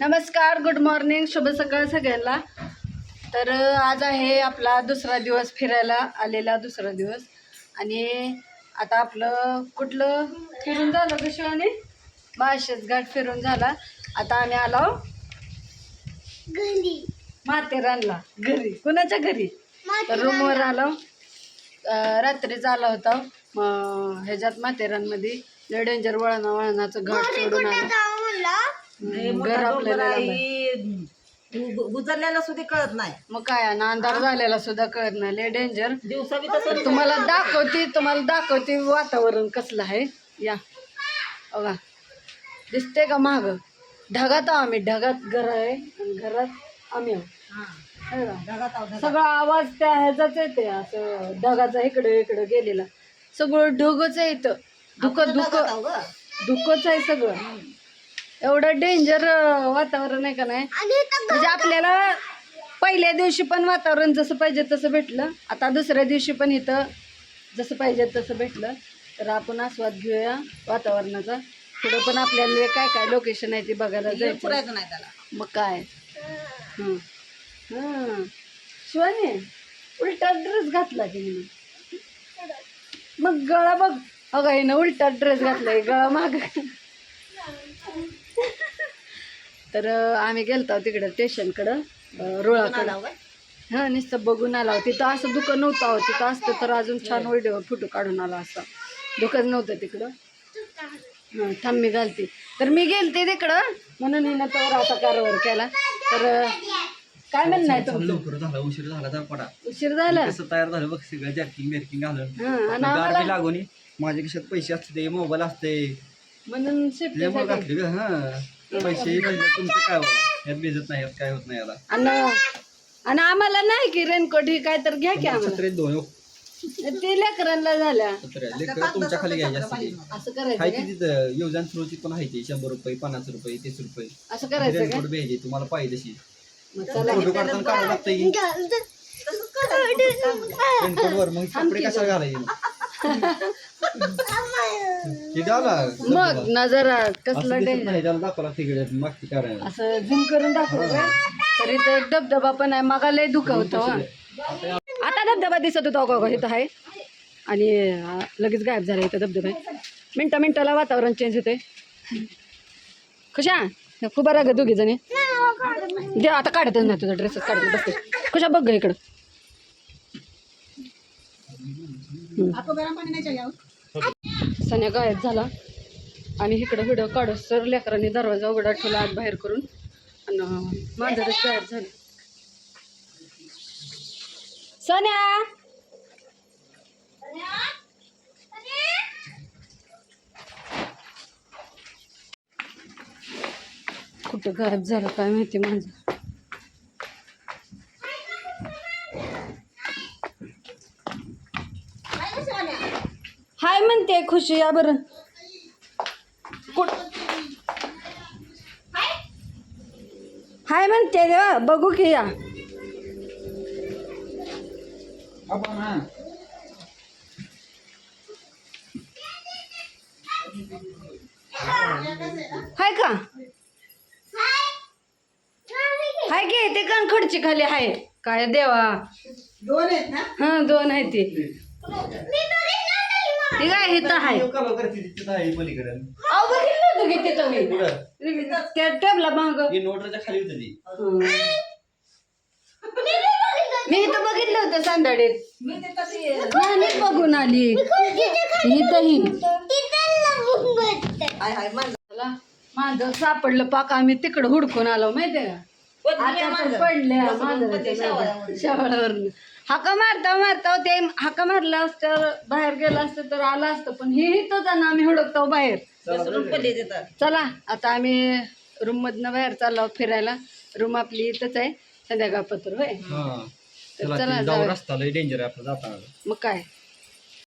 नमस्कार good morning शुभ सकाळ सगळ्यांना. तर आज आहे आपला दुसरा दिवस फिरायला आलेला दुसरा दिवस. आणि आता आपलं कुठलं फिरून झालं का शिवानी? माळशेज घाट फिरून झाला. आता आम्ही आलो घरी. माथेरानला घरी. कुणाच्या घरी? तर रूमवर आलो रात्रीच आला होता. ह्याच्यात माथेरानमध्ये डेंजर वळणा वळणाचं घाट सोडून आलो. गुजरल्याला सुद्धा कळत नाही. मग काय ना अंधार झालेला सुद्धा कळत नाही. लय डेंजर दिवसा बी तसं तुम्हाला दाखवते तुम्हाला दाखवते वातावरण कसलं आहे. या. बघा. दिसते का महाग ढगात आहो आम्ही. ढगात घर आहे आणि घरात आम्ही है. सगळा आवाज त्या ह्याचाच येते असं ढगाचा इकडे इकडे गेलेला. सगळं ढगच आहे इथं. धुक धुक. धुकच आहे सगळं. एवढं डेंजर वातावरण आहे का नाही? म्हणजे आपल्याला पहिल्या दिवशी पण वातावरण जसं पाहिजे तसं भेटलं. आता दुसऱ्या दिवशी पण इथं जसं पाहिजे तसं भेटलं. तर आपण आस्वाद घेऊया वातावरणाचा. पुढं पण आपल्याला काय काय लोकेशन आहे ते बघायला जायचं. पुरायचं नाही त्याला. मग काय? हं. हं. शिवानी उलटा ड्रेस घातला की मी मग गळा बघ. अगं हिनं उलटा ड्रेस घातलाय. गळा माग. तर आम्ही गेलतो तिकडं स्टेशनकडं रुळाकडं. हा नुसतं बघून आला तिथं असं दुकान नव्हतं अहो. तिथं असतं तर अजून छान व्हिडिओ फोटो काढून आला असता दुकान नव्हतं तिकडं. हं, थांब मी घालते तर मी गेलते तिकडं. म्हणून हिनं तर आता कारभार केला. तर काय म्हणणं आहे तुमचं? लवकर झाला. उशीर झाला तर पडा. उशीर झाला? कसं तयार झालं बघ सगळं जॅकिंग बिर्किंग घालून. लागून. माझ्या खिशात पैसे असते ते मोबाईल असते. म्हणून घातले हा. पैसे तुमचं काय यात भिजत नाही यात काय होत नाही याला आणि आणि आम्हाला नाही की रेनकोट ही काय तर घ्या की आम्हाला. दोन हो, ते लेकरांना झाल्या. छत्र्या लेकर तुमच्या खाली घ्यायचे असते असं करायचं काय काय? की तिथं योजना सुरूची पण आहे ती? शंभर रुपये पन्नास रुपये तीस रुपये. असं करायचं काय? रेनकोट घ्यायचे तुम्हाला पाहिजे तशी मग चला फोटो काढताना काढावं लागतं की. रेनकोट वर मग कपडे कशाला घालायचे? मग? हे नजर कसलं डेंजर असं झूम करून दाखव का? तर इथं एक धबधबा पण आहे. मगा लय दुखा होतं आता धबधबा दिसत होता का इथं आहे. आणि लगेच गायब झाला इथं धबधबा. आहे मिनटा मिनटाला वातावरण चेंज होते खुशा? खूप बरं ग दोघी जणी. दे आता काढतच नाही तुझा ड्रेसच काढत बसते खुशा बघ ग इकडं. आपण सण्या सन्या गायब झाला. आणि इकडं व्हिडिओ काढत सर लेकरांनी दरवाजा उघडा ठेवला आत बाहेर करून. आणि मांजरच गायब झालं. सन्या! कुठं गायब झालं काय माहिती माझं हाय म्हणते खुशी? या बरं. कुठ? हाय म्हणते ग बघू की या. हाय का? हाय की ते कणखडची खाली हाय. काय देवा? दोन आहेत ना? हा दोन आहे ती. हे काय इथं हाय कलर करते तिथं आहे पलीकडे. अहो बघितलं होतं की तिथं मी. कुठं? त्या टेबला माग. ही नोटच्या खाली होती ती. मी इथं बघितलं होतं सांदाडीत मी ते तशी नाही बघून आली. इथंही. हाय हाय माझं चला, माझं सापडलं पाक. आम्ही तिकडं हुडकून आलो माहितीये का? आता तर पडल्या मांजराच्या शेवाळावरनं हाका मारता मारता ते हाका मारला असतं बाहेर गेला असतं तर आला असतं पण हे इथं जाणं आम्ही हुडकतो बाहेर. चला आता आम्ही रूम मधनं बाहेर चाललो फिरायला. रूम आपली इथंच आहे संध्याकाळ पत्र होय? हा. तर चला जाऊया. जाऊ रस्ता लय डेंजर आहे आपला जाताना. मग काय?